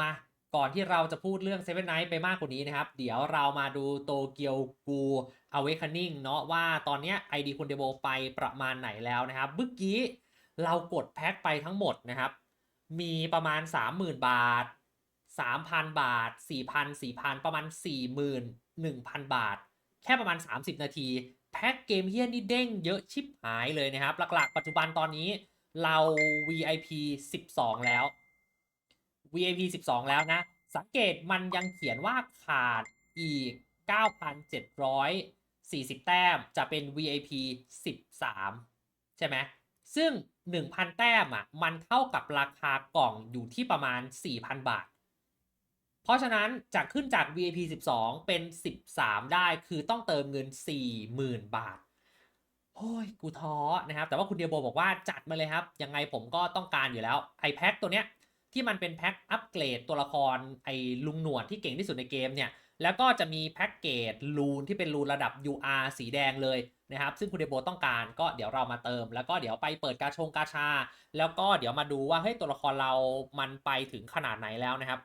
มาก่อนที่เราจะพูดเรื่อง Seven Night ไปมากกว่านี้นะครับ เดี๋ยวเรามาดูโตเกียวกู Awakening เนาะว่าตอนนี้ย ID คุณเดโบไปประมาณไหนแล้วนะครับเมื่อกี้เรากดแพ็คไปทั้งหมดนะครับ มีประมาณ 30,000 บาท 3,000 บาท 4,000 4,000 ประมาณ41,000 บาท แค่ประมาณ 30 นาที แพ็คเกมเฮียนี่เด้งเยอะชิบหายเลยนะครับ หลักๆ ปัจจุบันตอนนี้เรา VIP 12 แล้ว VIP 12 แล้วนะ สังเกตมันยังเขียนว่าขาดอีก 9,740 แต้มจะเป็น VIP 13 ใช่ไหมซึ่ง 1,000 แต้มอะมันเท่ากับราคากล่องอยู่ที่ประมาณ 4,000 บาท เพราะฉะนั้นจะขึ้นจาก VIP 12 เป็น 13 ได้คือต้องเติมเงิน 40,000 บาทโอ้ย กูท้อนะครับ แต่ว่าคุณเดียโบบอกว่าจัดมาเลยครับ ยังไงผมก็ต้องการอยู่แล้วไอแพคตัวเนี้ย ที่มันเป็นแพ็คอัปเกรดตัวละครไอ้ลุงหนวดที่เก่งที่สุดในเกมเนี่ย แล้วก็จะมีแพ็กเกจลูนที่เป็นลูนระดับ UR สีแดงเลยนะครับ ซึ่งคุณเดโบต้องการก็เดี๋ยวเรามาเติม แล้วก็เดี๋ยวไปเปิดกาชงกาชา แล้วก็เดี๋ยวมาดูว่าเฮ้ยตัวละครเรามันไปถึงขนาดไหนแล้วนะครับ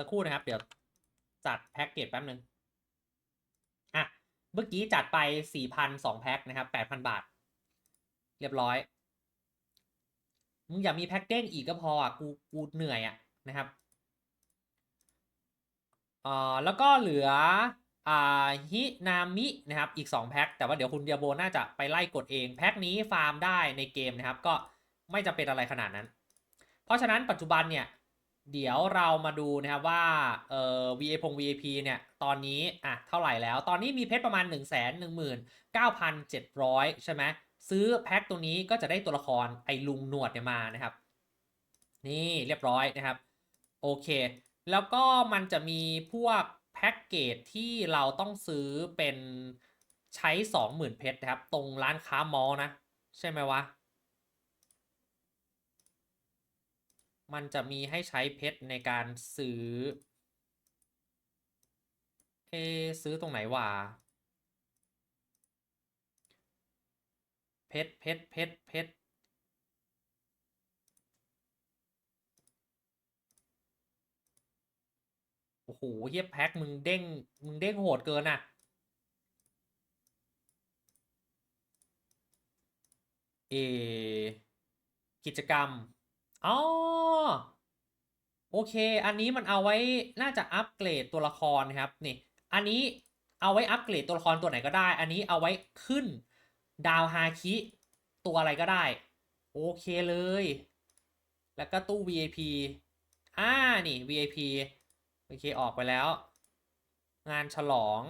สักครู่นะครับ เดี๋ยวจัดแพ็กเกจแป๊บนึงอะเมื่อกี้จัดไป4,000 2 แพ็คนะครับ 8,000 บาท เรียบร้อย มึงอย่ามีแพ็กเด้งอีกก็พออะ กู กูเหนื่อยอะนะครับอ่าแล้วก็เหลือ อ่า ฮินามินะครับ อีก 2 แพ็ค แต่ว่าเดี๋ยวคุณเดียโบน่าจะไปไล่กดเอง แพ็คนี้ฟาร์มได้ในเกมนะครับ ก็ไม่จำเป็นอะไรขนาดนั้น เพราะฉะนั้นปัจจุบันเนี่ย เดี๋ยวเรามาดูนะครับว่าเอ่อ VA พง VIP เนี่ย ตอนนี้อะเท่าไหร่แล้ว ตอนนี้มีเพชรประมาณ 1 1 9 7 0 0 ใช่ไหมซื้อแพ็คตัวนี้ก็จะได้ตัวละครไอ้ลุงหนวดเนี่ยมานะครับ นี่เรียบร้อยนะครับ โอเค แล้วก็มันจะมีพวกแพ็กเกจที่เราต้องซื้อเป็นใช้ 20,000 เพชรนะครับ ตรงร้านค้ามอลนะ ใช่ไหมวะ มันจะมีให้ใช้เพชรในการซื้อ เอ ซื้อตรงไหนวะเพชรเพชรเพชรเพชรโอ้โหเฮียแพ็คมึงเด้ง มึงเด้งโหดเกินอะเอ กิจกรรม อ๋อโอเค อันนี้มันเอาไว้น่าจะอัปเกรดตัวละครครับนี่ อันนี้เอาไว้อัปเกรดตัวละครตัวไหนก็ได้ อันนี้เอาไว้ขึ้นดาวฮาคิตัวอะไรก็ได้ โอเคเลย แล้วก็ตู้ VIP อ่านี่ VIP โอเคออกไปแล้ว งานฉลอง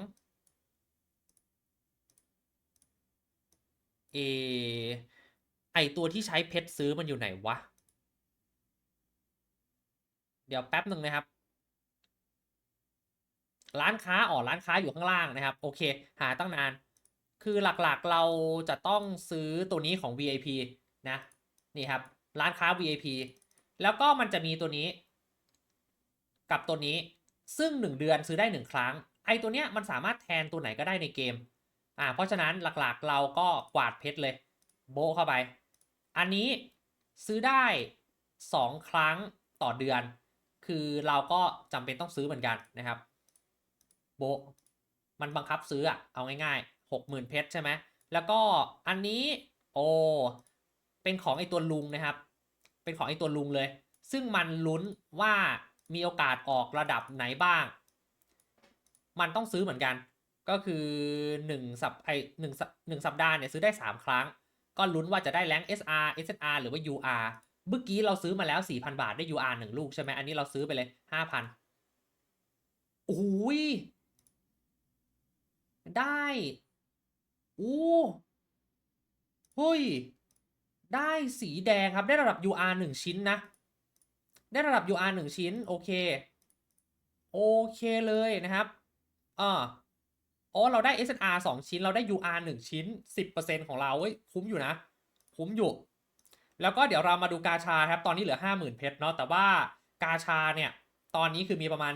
เอไอตัวที่ใช้เพชรซื้อมันอยู่ไหนวะ เดี๋ยวแป๊บหนึ่งนะครับ ร้านค้าอ๋อร้านค้าอยู่ข้างล่างนะครับ โอเค หาตั้งนาน คือหลักๆเราจะต้องซื้อตัวนี้ของ VIP นะ นี่ครับ ร้านค้า VIP แล้วก็มันจะมีตัวนี้ กับตัวนี้ ซึ่ง 1 เดือนซื้อได้ 1 ครั้ง ไอตัวเนี้ยมันสามารถแทนตัวไหนก็ได้ในเกม อ่า เพราะฉะนั้นหลักๆเราก็กวาดเพชรเลย โบเข้าไป อันนี้ซื้อได้ 2 ครั้งต่อเดือน คือเราก็จำเป็นต้องซื้อเหมือนกันนะครับ โบมันบังคับซื้ออะเอาง่ายๆหกหมื่นเพชรใช่ไหมแล้วก็อันนี้โอเป็นของไอตัวลุงนะครับ เป็นของไอตัวลุงเลย ซึ่งมันลุ้นว่ามีโอกาสออกระดับไหนบ้าง มันต้องซื้อเหมือนกัน ก็คือ1สัปไอหนึ่งสัปหนึ่งสัปดาห์เนี่ยซื้อได้ 3 ครั้ง ก็ลุ้นว่าจะได้แรง SR SSR หรือว่า UR เมื่อกี้เราซื้อมาแล้ว4,000บาทได้ UR 1ลูกใช่ไหมอันนี้เราซื้อไปเลย5,000โอ้ยได้อู้เฮ้ย ได้สีแดงครับ ได้ระดับ UR 1ชิ้นนะ ได้ระดับ UR 1ชิ้น โอเค โอเคเลยนะครับอ่าอ๋อ เราได้ SNR 2 ชิ้น เราได้ UR 1 ชิ้น 10%ของเราเว้ย คุ้มอยู่นะ คุ้มอยู่ แล้วก็เดี๋ยวเรามาดูกาชาครับตอนนี้เหลือ 50,000 เพชรเนาะแต่ว่ากาชาเนี่ยตอนนี้คือมีประมาณ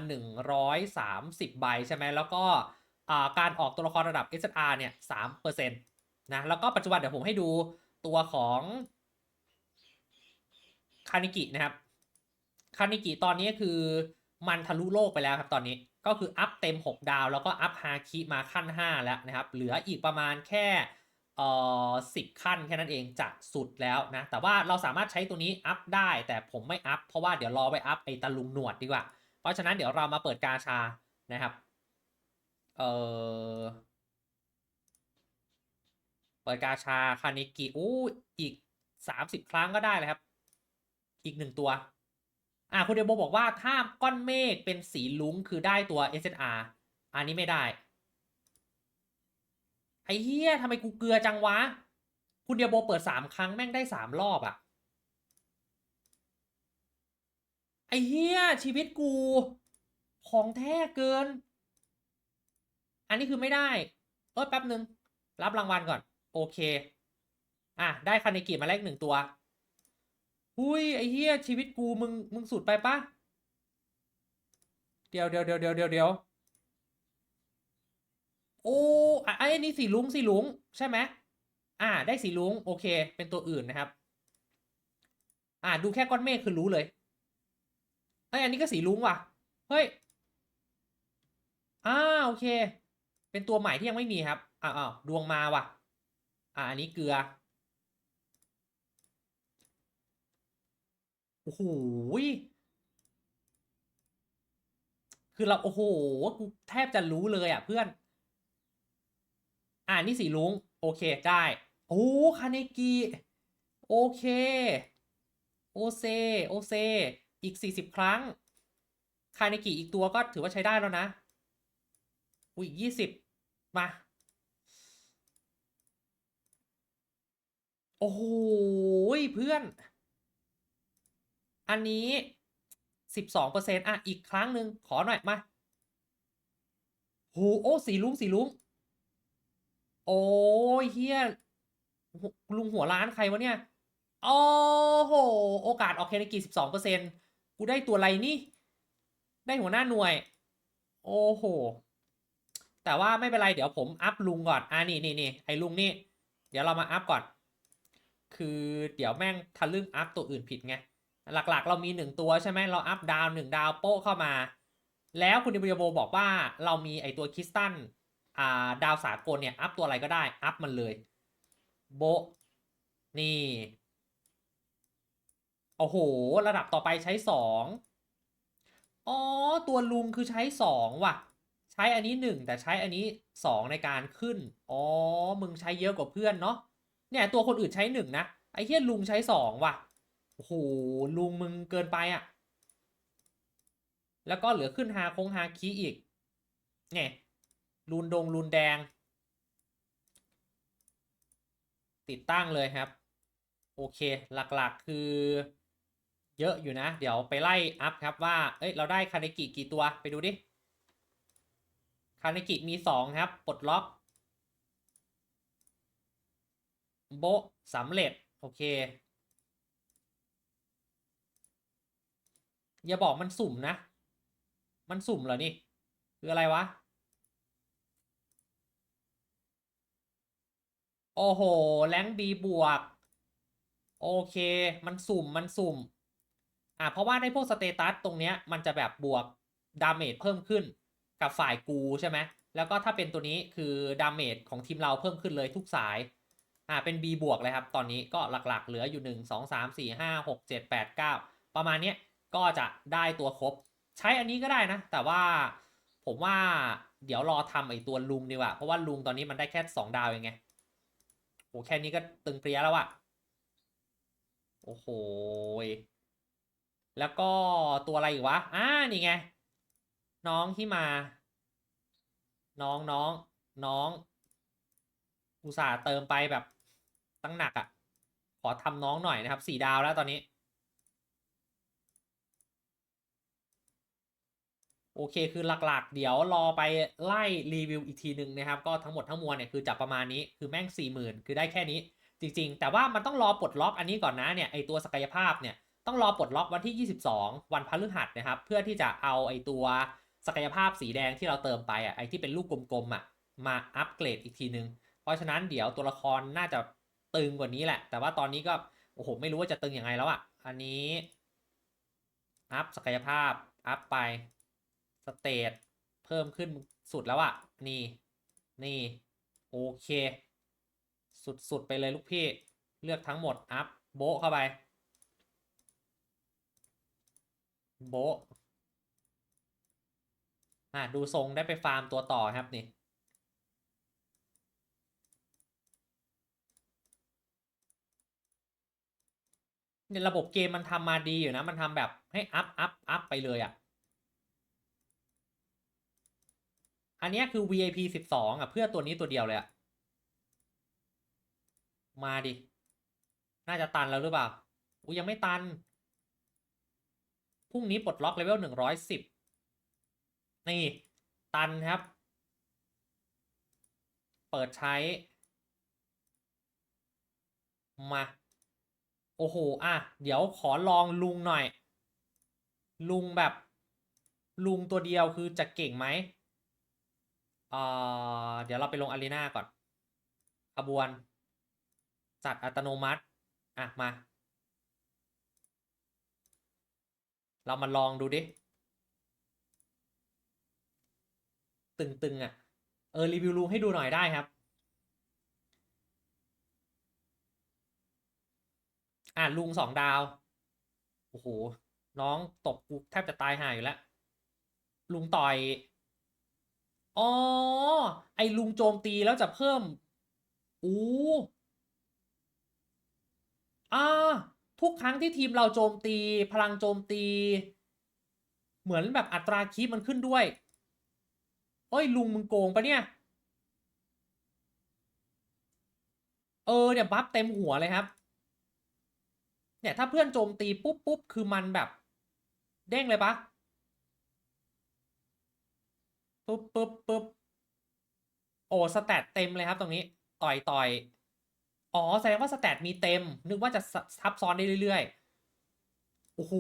130 ใบใช่ไหมแล้วก็การออกตัวละครระดับ S R เนี่ย3%นะแล้วก็ปัจจุบันเดี๋ยวผมให้ดูตัวของคานิกินะครับคานิกิตอนนี้คือมันทะลุโลกไปแล้วครับตอนนี้ก็คืออัพเต็ม 6 ดาว แล้วก็อัพฮาคิมาขั้น 5 แล้วนะครับ เหลืออีกประมาณแค่ เอ่อสิขั้นแค่นั้นเองจะสุดแล้วนะ แต่ว่าเราสามารถใช้ตัวนี้อัพได้ แต่ผมไม่อัพเพราะว่าเดี๋ยวรอไว้อัพไอ้ตะลุงหนวดดีกว่า เพราะฉะนั้นเดี๋ยวเรามาเปิดกาชานะครับ เอ่อ เปิดกาชาคานิกิอู้อีก 30 ครั้งก็ได้เลยครับ อีกหนึ่งตัว อ่าคุณเดโบบอกว่าถ้าก้อนเมฆเป็นสีลุ้งคือได้ตัว SNR อันนี้ไม่ได้ ไอ้เฮียทำไมกูเกลือจังวะ คุณเดียโบเปิดสามครั้งแม่งได้สามรอบอะไอ้เฮียชีวิตกู ของแท้เกิน อันนี้คือไม่ได้ เออแป๊บหนึ่งรับรางวัลก่อน โอเค อะ ได้คานิกิมาแลกหนึ่งตัว หุยไอ้เฮียชีวิตกูมึงมึงสุดไปปะเดี๋ยวเดี๋ยวเดี๋ยวเดี๋ยวเดี๋ยวเดี๋ยว โอ้อะไอ้นี่สีลุงสีลุงใช่ไหมอ่า ได้สีลุงโอเค เป็นตัวอื่นนะครับ อ่าดูแค่ก้อนเมฆคือรู้เลยเอ้ยอันนี้ก็สีลุงว่ะ เฮ้ยอ่าโอเค เป็นตัวใหม่ที่ยังไม่มีครับอ้าวอ้าวดวงมาว่ะ อ่าอันนี้เกลือโอ้โหคือเราโอ้โหกูแทบจะรู้เลยอะเพื่อน อ่านี่สีลุงโอเคได้โอ้คาเนกิโอเค โอเซ โอเซ อีก 40 ครั้ง คาเนกิอีกตัวก็ถือว่าใช้ได้แล้วนะอุ้ยยี่สิบมา โอ้โหยเพื่อน อันนี้สิบสองเปอร์เซ็นต์อะ อีกครั้งหนึ่งขอหน่อย มา โห โอ้ สีลุงสีลุง โอ้ยเฮียลุงหัวร้านใครวะเนี่ย โอ้โห โอกาสออกเคเนกีสิบสองเปอร์เซ็นต์กูได้ตัวอะไรนี่ ได้หัวหน้าหน่วย โอ้โห แต่ว่าไม่เป็นไร เดี๋ยวผมอัพลุงก่อน อ่านี่นี่นี่ไอ้ลุงนี่ เดี๋ยวเรามาอัพก่อน คือเดี๋ยวแม่งทะลึ่งอัพตัวอื่นผิดไง หลักๆ เรามีหนึ่งตัวใช่ไหม เราอัพดาวหนึ่งดาวโป้เข้ามา แล้วคุณดิบโบบอกว่าเรามีไอตัวคริสตัล อ่าดาวสากลเนี่ยอัพตัวอะไรก็ได้ อัพมันเลย โบนี่ โอ้โห ระดับต่อไปใช้สองอ๋อ ตัวลุงคือใช้สองว่ะ ใช้อันนี้หนึ่งแต่ใช้อันนี้สองในการขึ้น อ๋อ มึงใช้เยอะกว่าเพื่อนเนาะเนี่ยตัวคนอื่นใช้หนึ่งนะ ไอ้เหี้ยลุงใช้สองว่ะโอ้โหลุงมึงเกินไปอะ่ะ แล้วก็เหลือขึ้นฮาคงฮาคีอีกเนี่ย รูนดงรูนแดง ติดตั้งเลยครับ โอเคหลักๆคือ เยอะอยู่นะ เดี๋ยวไปไล่อัพครับว่า เอ้ย เราได้คาเนกิกี่ตัวไปดูดิคาเนกิมีสองครับปลดล็อกโบสำเร็จ โอเค อย่าบอกมันสุ่มนะ มันสุ่มเหรอนี่ คืออะไรวะ โอ้โห แรงบีบวก โอเค มันสุ่มมันสุ่ม อ่าเพราะว่าในพวกสเตตัสตรงเนี้ย มันจะแบบบวกดาเมจเพิ่มขึ้น กับฝ่ายกูใช่ไหม แล้วก็ถ้าเป็นตัวนี้คือดาเมจของทีมเราเพิ่มขึ้นเลยทุกสาย อ่า เป็น B บวกเลยครับ ตอนนี้ก็หลักๆ เหลืออยู่ 1 2 3 4 5 6 7 8 9 ประมาณเนี้ย ก็จะได้ตัวครบ ใช้อันนี้ก็ได้นะ แต่ว่าผมว่าเดี๋ยวรอทำไอตัวลุงดีกว่า เพราะว่าลุงตอนนี้มันได้แค่ 2 ดาวเองไง โอ้แค่นี้ก็ตึงเปรี้ยแล้วอะโอ้โห แล้วก็ตัวอะไรอีกวะ อ่า นี่ไง น้องที่มา น้องน้อง น้อง อุตส่าห์เติมไปแบบตั้งหนักอะ่ะ ขอทำน้องหน่อยนะครับ สี่ดาวแล้วตอนนี้ โอเคคือหลักๆ เดี๋ยวรอไปไล่รีวิวอีกทีหนึ่งนะครับ ก็ทั้งหมดทั้งมวลเนี่ยคือจับประมาณนี้คือแม่ง 40,000 คือได้แค่นี้ จริงๆ แต่ว่ามันต้องรอปลดล็อกอันนี้ก่อนนะเนี่ยไอตัวศักยภาพเนี่ยต้องรอปลดล็อกวันที่ 22 วันพฤหัสนะครับ เพื่อที่จะเอาไอตัวศักยภาพสีแดงที่เราเติมไปอะไอที่เป็นลูกกลมๆอะมาอัปเกรดอีกทีนึง เพราะฉะนั้นเดี๋ยวตัวละครน่าจะตึงกว่านี้แหละ แต่ว่าตอนนี้ก็โอ้โหไม่รู้ว่าจะตึงยังไงแล้วอะอันนี้อัพศักยภาพอัพไป สเตตเพิ่มขึ้นสุดแล้วอะนี่ นี่ โอเค สุด ๆ ไปเลยลูกพี่ เลือกทั้งหมด อัพ โบเข้าไป โบอะ ดูทรงได้ไปฟาร์มตัวต่อครับนี่เนี่ยระบบเกมมันทำมาดีอยู่นะ มันทำแบบให้อัพอัพอัพไปเลยอะ่ะ อันนี้คือ VIP 12อะ เพื่อตัวนี้ตัวเดียวเลยอะ มาดิ น่าจะตันแล้วหรือเปล่าอุ้ยยังไม่ตัน พรุ่งนี้ปลดล็อกเลเวลหนึ่งร้อยสิบนี่ ตันครับ เปิดใช้ มา โอ้โห อะ เดี๋ยวขอลองลุงหน่อย ลุงแบบ ลุงตัวเดียวคือจะเก่งไหม เอ่อเดี๋ยวเราไปลงอารีนาก่อน ขบวน จัดอัตโนมัติ อะ มา เรามาลองดูดิ ตึงๆ อะ เออ รีวิวลุงให้ดูหน่อยได้ครับ อะ ลุงสองดาว โอ้โห น้องตบกูแทบจะตายห่าอยู่แล้ว ลุงต่อย อ๋อ ไอ้ลุงโจมตีแล้วจะเพิ่มอู้อ่า ทุกครั้งที่ทีมเราโจมตี พลังโจมตี เหมือนแบบอัตราคีปมันขึ้นด้วยเอ้ยลุงมึงโกงปะเนี่ย เออเนี่ยบัฟเต็มหัวเลยครับ เนี่ยถ้าเพื่อนโจมตีปุ๊บปุ๊บคือมันแบบ เด้งเลยปะ ปุ๊บปุ๊บปุ๊บโอ้สแตทเต็มเลยครับตรงนี้ ต่อยต่อยอ๋อ แสดงว่าสแตทมีเต็ม นึกว่าจะซับซ้อนได้เรื่อยๆ โอ้โห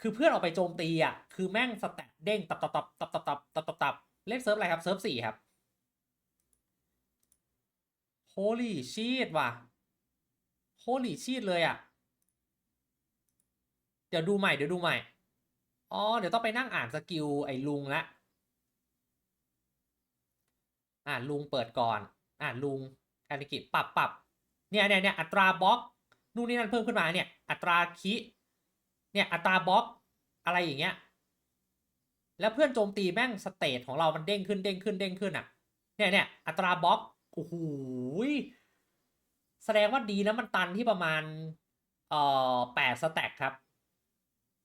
คือเพื่อนออกไปโจมตีอะ คือแม่งสแตทเด้งตับตับตับตับตับตับตับตับตับเล่นเซิร์ฟอะไรครับ เซิร์ฟสี่ครับ Holy shit ว่ะ Holy shit เลยอะ เดี๋ยวดูใหม่ เดี๋ยวดูใหม่ อ๋อ เดี๋ยวต้องไปนั่งอ่านสกิลไอ้ลุงละอ่าลุงเปิดก่อน อ่าลุงคานิกิปรับปรับเนี่ยเนี่ยเนี่ยอัตราบล็อกนู่นนี่นั่นเพิ่มขึ้นมาเนี่ยอัตราคิเนี่ยอัตราบล็อกอะไรอย่างเงี้ยแล้วเพื่อนโจมตีแม่งสเตทของเรามันเด้งขึ้นเด้งขึ้นเด้งขึ้นอะเนี่ยเนี่ยอัตราบล็อกโอ้โหแสดงว่าดีนะมันตันที่ประมาณเอ่อแปดสแต็กครับ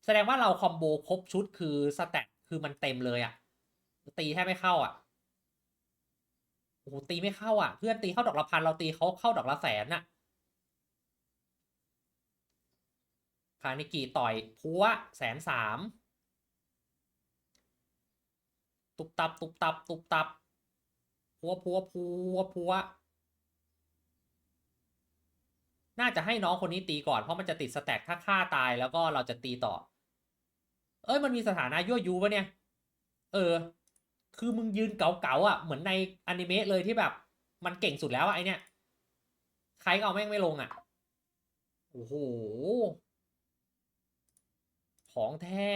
แสดงว่าเราคอมโบครบชุดคือสแต็กคือมันเต็มเลยอะ่ะ ตีแทบไม่เข้าอะ่ะโอ้โหตีไม่เข้าอะ เพื่อนตีเข้าดอกละพันเราตีเขาเข้าดอกละแสนน่ะคานิกิต่อยพัวแสนสามตุบตับตุบตับตุบตับพัวพัวพัวพัวน่าจะให้น้องคนนี้ตีก่อนเพราะมันจะติดสแต็กถ้าฆ่าตายแล้วก็เราจะตีต่อ เอ้ยมันมีสถานะยั่วยุปะเนี่ย เออ คือมึงยืนเก๋าๆอะเหมือนในอนิเมะเลยที่แบบ มันเก่งสุดแล้วอะไอเนี่ย ใครก็เอาแม่งไม่ลงอะ โอ้โห ของแท้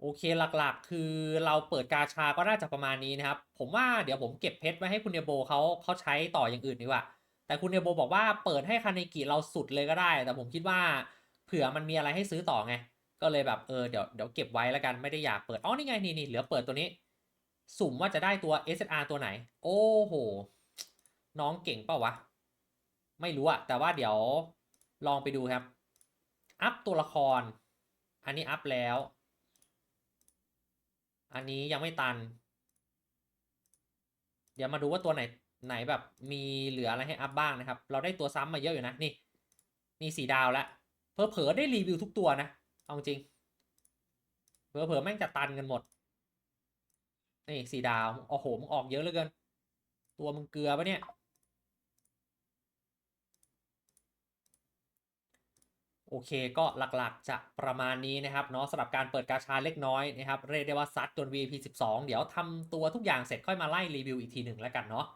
โอเคหลักๆ คือเราเปิดกาชาก็น่าจะประมาณนี้นะครับ ผมว่าเดี๋ยวผมเก็บเพชรไว้ให้คุณเนโบเขาเขาใช้ต่ออย่างอื่นดีกว่า แต่คุณเนโบบอกว่าเปิดให้คาเนกิเราสุดเลยก็ได้ แต่ผมคิดว่าเผื่อมันมีอะไรให้ซื้อต่อไง ก็เลยแบบเออเดี๋ยวเดี๋ยวเก็บไว้แล้วกันไม่ได้อยากเปิดอ๋อนี่ไงนี่นี่เหลือเปิดตัวนี้ สุ่มว่าจะได้ตัว SSR ตัวไหน โอ้โห น้องเก่งเปล่าวะ ไม่รู้อะแต่ว่าเดี๋ยวลองไปดูครับ อัพตัวละคร อันนี้อัพแล้ว อันนี้ยังไม่ตัน เดี๋ยวมาดูว่าตัวไหน ไหนแบบมีเหลืออะไรให้อัพบ้างนะครับ เราได้ตัวซ้ำมาเยอะอยู่นะ นี่ นี่สีดาวแล้วเพอเผลอๆได้รีวิวทุกตัวนะ เอาจริงเผลอเผอๆแม่งจะตันกันหมด นี่สีดาว โอ้โหมึงออกเยอะเหลือเกิน ตัวมึงเกลือปะเนี่ย โอเคก็หลักๆจะประมาณนี้นะครับเนาะสำหรับการเปิดกาชาเล็กน้อยนะครับ เรียกได้ว่าซัดจน VIP 12 เดี๋ยวทำตัวทุกอย่างเสร็จค่อยมาไล่รีวิวอีกทีหนึ่งแล้วกันเนาะ